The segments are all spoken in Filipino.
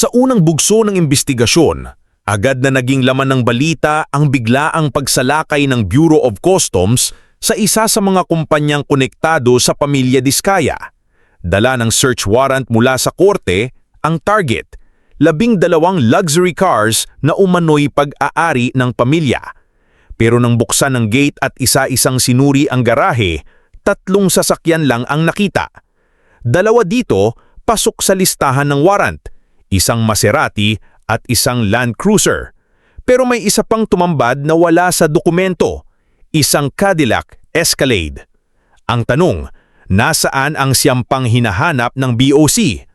Sa unang bugso ng investigasyon, agad na naging laman ng balita ang biglaang pagsalakay ng Bureau of Customs sa isa sa mga kumpanyang konektado sa pamilya Diskaya. Dala ng search warrant mula sa korte ang target, labing dalawang luxury cars na umano'y pag-aari ng pamilya. Pero nang buksan ng gate at isa-isang sinuri ang garahe, tatlong sasakyan lang ang nakita. Dalawa dito, pasok sa listahan ng warrant, isang Maserati at isang Land Cruiser. Pero may isa pang tumambad na wala sa dokumento, isang Cadillac Escalade. Ang tanong, nasaan ang siyampang hinahanap ng BOC?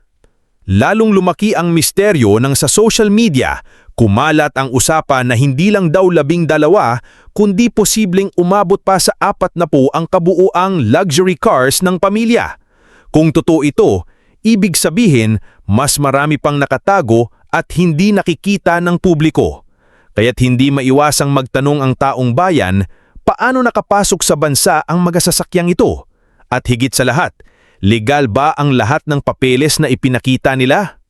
Lalong lumaki ang misteryo nang sa social media, kumalat ang usapan na hindi lang daw labing dalawa, kundi posibleng umabot pa sa apat na po ang kabuuang luxury cars ng pamilya. Kung totoo ito, ibig sabihin mas marami pang nakatago at hindi nakikita ng publiko. Kaya't hindi maiwasang magtanong ang taong bayan, paano nakapasok sa bansa ang magasasakyang ito? At higit sa lahat, legal ba ang lahat ng papeles na ipinakita nila?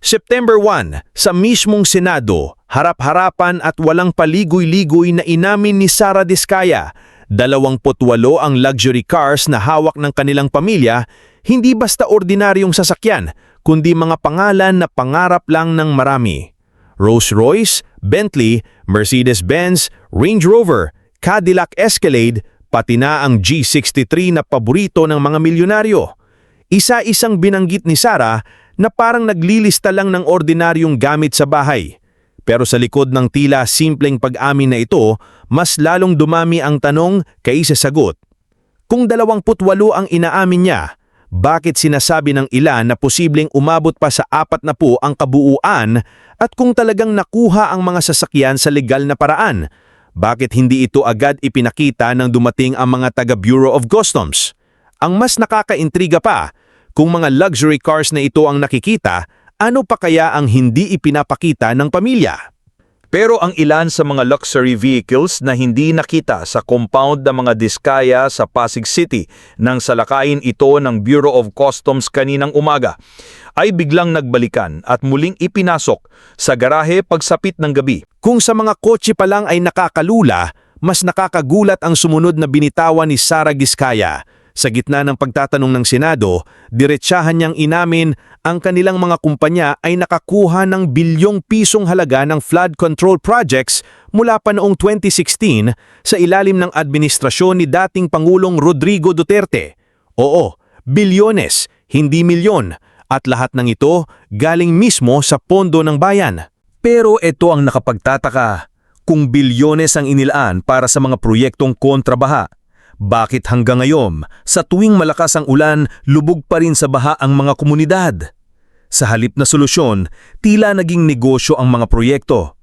September 1, sa mismong Senado, harap-harapan at walang paligoy-ligoy na inamin ni Sara Diskaya, 28 ang luxury cars na hawak ng kanilang pamilya, hindi basta ordinaryong sasakyan, kundi mga pangalan na pangarap lang ng marami. Rolls-Royce, Bentley, Mercedes-Benz, Range Rover, Cadillac Escalade, pati na ang G63 na paborito ng mga milyonaryo. Isa-isang binanggit ni Sara na parang naglilista lang ng ordinaryong gamit sa bahay. Pero sa likod ng tila simpleng pag-amin na ito, mas lalong dumami ang tanong kaysa sagot. Kung 28 ang inaamin niya, bakit sinasabi ng ilan na posibleng umabot pa sa apat na po ang kabuuan at kung talagang nakuha ang mga sasakyan sa legal na paraan, bakit hindi ito agad ipinakita nang dumating ang mga taga Bureau of Customs? Ang mas nakakaintriga pa, kung mga luxury cars na ito ang nakikita, ano pa kaya ang hindi ipinapakita ng pamilya? Pero ang ilan sa mga luxury vehicles na hindi nakita sa compound ng mga diskaya sa Pasig City nang salakayin ito ng Bureau of Customs kaninang umaga ay biglang nagbalikan at muling ipinasok sa garahe pagsapit ng gabi. Kung sa mga kotse pa lang ay nakakalula, mas nakakagulat ang sumunod na binitawan ni Sara Giskaya. Sa gitna ng pagtatanong ng Senado, diretsahan niyang inamin ang kanilang mga kumpanya ay nakakuha ng bilyong pisong halaga ng flood control projects mula pa noong 2016 sa ilalim ng administrasyon ni dating Pangulong Rodrigo Duterte. Oo, bilyones, hindi milyon, at lahat ng ito galing mismo sa pondo ng bayan. Pero ito ang nakapagtataka. Kung bilyones ang inilaan para sa mga proyektong kontrabaha, bakit hanggang ngayon, sa tuwing malakas ang ulan, lubog pa rin sa baha ang mga komunidad? Sa halip na solusyon, tila naging negosyo ang mga proyekto.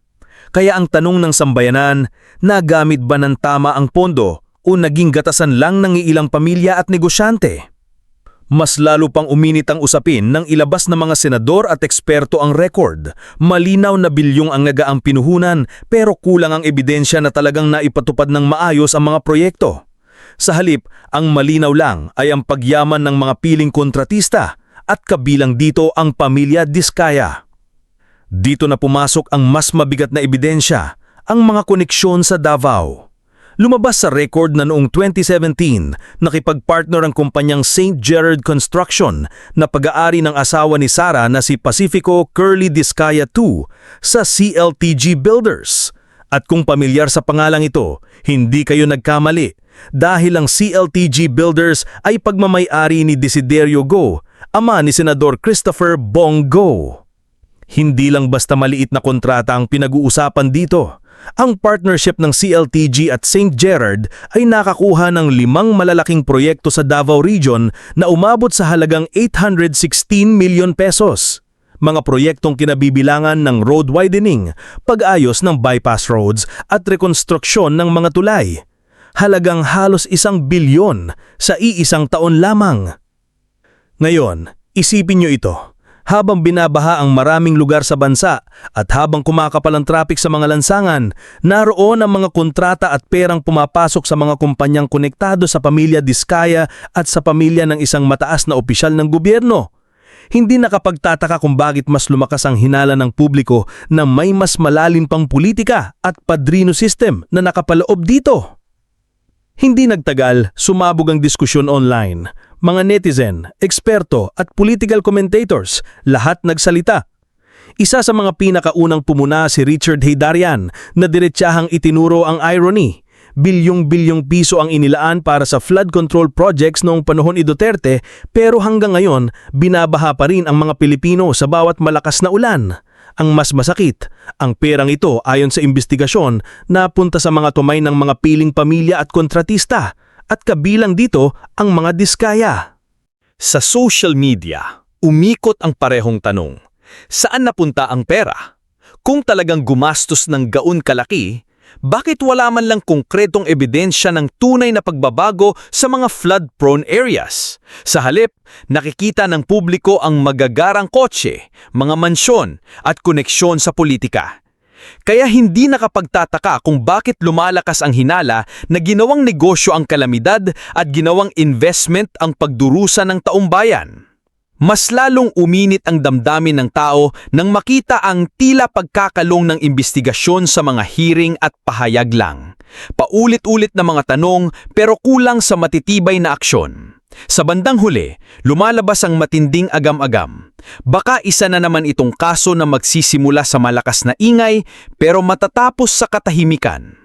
Kaya ang tanong ng sambayanan, nagamit ba ng tama ang pondo o naging gatasan lang ng ilang pamilya at negosyante? Mas lalo pang uminit ang usapin nang ilabas ng mga senador at eksperto ang record. Malinaw na bilyong ang nagaang pinuhunan pero kulang ang ebidensya na talagang naipatupad ng maayos ang mga proyekto. Sa halip, ang malinaw lang ay ang pagyaman ng mga piling kontratista at kabilang dito ang pamilya Diskaya. Dito na pumasok ang mas mabigat na ebidensya, ang mga koneksyon sa Davao. Lumabas sa record na noong 2017, nakipagpartner ang kumpanyang St. Gerard Construction na pag-aari ng asawa ni Sara na si Pacifico Curly Discaya II sa CLTG Builders. At kung pamilyar sa pangalang ito, hindi kayo nagkamali dahil ang CLTG Builders ay pagmamayari ni Desiderio Go, ama ni Senador Christopher Bong. Hindi lang basta maliit na kontrata ang pinag-uusapan dito. Ang partnership ng CLTG at St. Gerard ay nakakuha ng limang malalaking proyekto sa Davao Region na umabot sa halagang 816 million pesos. Mga proyektong kinabibilangan ng road widening, pag-ayos ng bypass roads at rekonstruksyon ng mga tulay. Halagang halos isang bilyon sa iisang taon lamang. Ngayon, isipin nyo ito. Habang binabaha ang maraming lugar sa bansa at habang kumakapal ang traffic sa mga lansangan, naroon ang mga kontrata at perang pumapasok sa mga kumpanyang konektado sa pamilya Diskaya at sa pamilya ng isang mataas na opisyal ng gobyerno. Hindi nakapagtataka kung bakit mas lumakas ang hinala ng publiko na may mas malalim pang politika at padrino system na nakapaloob dito. Hindi nagtagal, sumabog ang diskusyon online. Mga netizen, eksperto at political commentators, lahat nagsalita. Isa sa mga pinakaunang pumuna si Richard Heydarian na diretsahang itinuro ang irony. Bilyong-bilyong piso ang inilaan para sa flood control projects noong panahon ni Duterte pero hanggang ngayon binabaha pa rin ang mga Pilipino sa bawat malakas na ulan. Ang mas masakit, ang perang ito ayon sa investigasyon napunta sa mga tumay ng mga piling pamilya at kontratista at kabilang dito ang mga diskaya. Sa social media, umikot ang parehong tanong. Saan napunta ang pera? Kung talagang gumastos ng gaon kalaki, bakit wala man lang konkretong ebidensya ng tunay na pagbabago sa mga flood-prone areas? Sa halip, nakikita ng publiko ang magagarang kotse, mga mansyon at koneksyon sa politika. Kaya hindi nakapagtataka kung bakit lumalakas ang hinala na ginawang negosyo ang kalamidad at ginawang investment ang pagdurusa ng taong bayan. Mas lalong uminit ang damdamin ng tao nang makita ang tila pagkakalong ng imbestigasyon sa mga hearing at pahayag lang. Paulit-ulit na mga tanong pero kulang sa matitibay na aksyon. Sa bandang huli, lumalabas ang matinding agam-agam. Baka isa na naman itong kaso na magsisimula sa malakas na ingay pero matatapos sa katahimikan.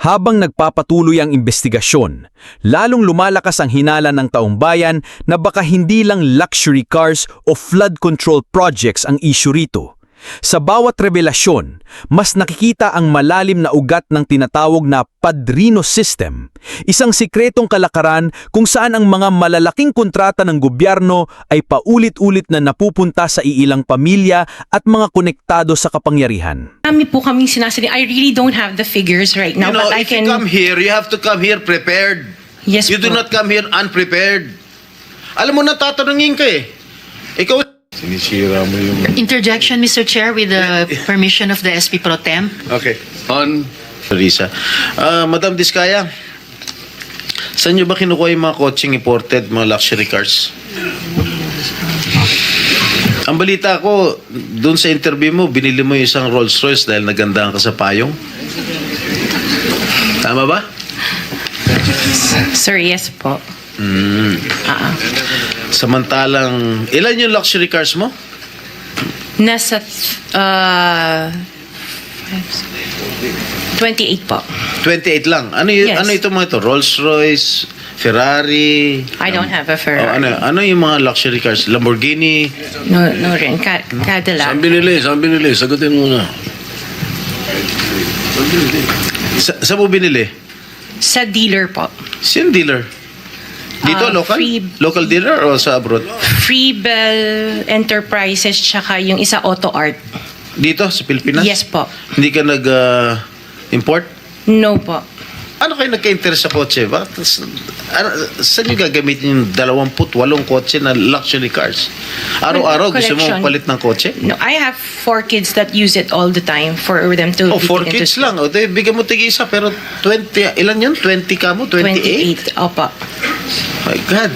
Habang nagpapatuloy ang investigasyon, lalong lumalakas ang hinala ng taong bayan na baka hindi lang luxury cars o flood control projects ang issue rito. Sa bawat revelasyon, mas nakikita ang malalim na ugat ng tinatawag na padrino system, isang sikretong kalakaran kung saan ang mga malalaking kontrata ng gobyerno ay paulit-ulit na napupunta sa iilang pamilya at mga konektado sa kapangyarihan. Kami po kaming sinasabi. I really don't have the figures right now, you know, but I if can... you come here, you have to come here prepared. Yes You do po. not come here unprepared. Alam mo na, tatanungin ka eh. Ikaw, Sinisira mo yung... Interjection, Mr. Chair, with the permission of the SP Pro Temp. okay. On, Risa. Ah, Madam Diskaya, saan nyo ba kinukuha yung mga coaching imported, mga luxury cars? Ang balita ko, doon sa interview mo, binili mo yung isang Rolls Royce dahil nagandahan ka sa payong. Tama ba? Sir, yes po. Ah, Samantalang, ilan yung luxury cars mo? nasa... Uh, 28 po. 28 lang. Ano y- Yes. ano ito mga ito? Rolls Royce, Ferrari. I don't have a Oh, Ferrari. ano ano yung mga luxury cars? Lamborghini. No, no rin. Ka- Cadillac. saan binili? Saan binili? Sagutin mo na. Sa, saan mo binili? Sa dealer po. Sino dealer? Dito Ah, local? free- Local dealer o sa abroad? Freebell Enterprises tsaka yung isa Auto Art. Dito sa Pilipinas? Yes po. Hindi ka nag ah, import? No po. Ano kayo nagka-interest sa kotse? Ba? Ano, saan nyo gagamitin yung 28 kotse na luxury cars? Araw-araw gusto mo palit ng kotse? No, I have four kids that use it all the time for them to Oh, four kids lang. O, bigyan mo tig isa, pero 20, ilan yun? 20 ka mo? 28? 28. Opo. My God.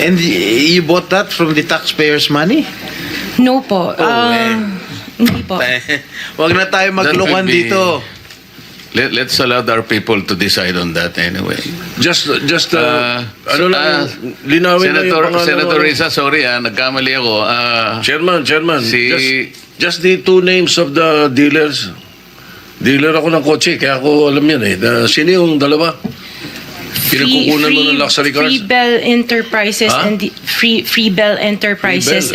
And you bought that from the taxpayers' money? No po. Oh, eh. Hindi po. Huwag na tayo be- dito. Let, let's allow our people to decide on that anyway. Just, just, uh, Ah, ano lang, ah, linawin yung Senator, pangalan. Senator ano. Risa, sorry ah, nagkamali ako. Ah, Chairman, Chairman, Si- just, just the two names of the dealers. Dealer ako ng kotse, kaya ako alam yan eh. The, sino yung dalawa? Pinagkukunan mo ng luxury cars? Freebell Enterprises Ha? and the, Free Freebell Enterprises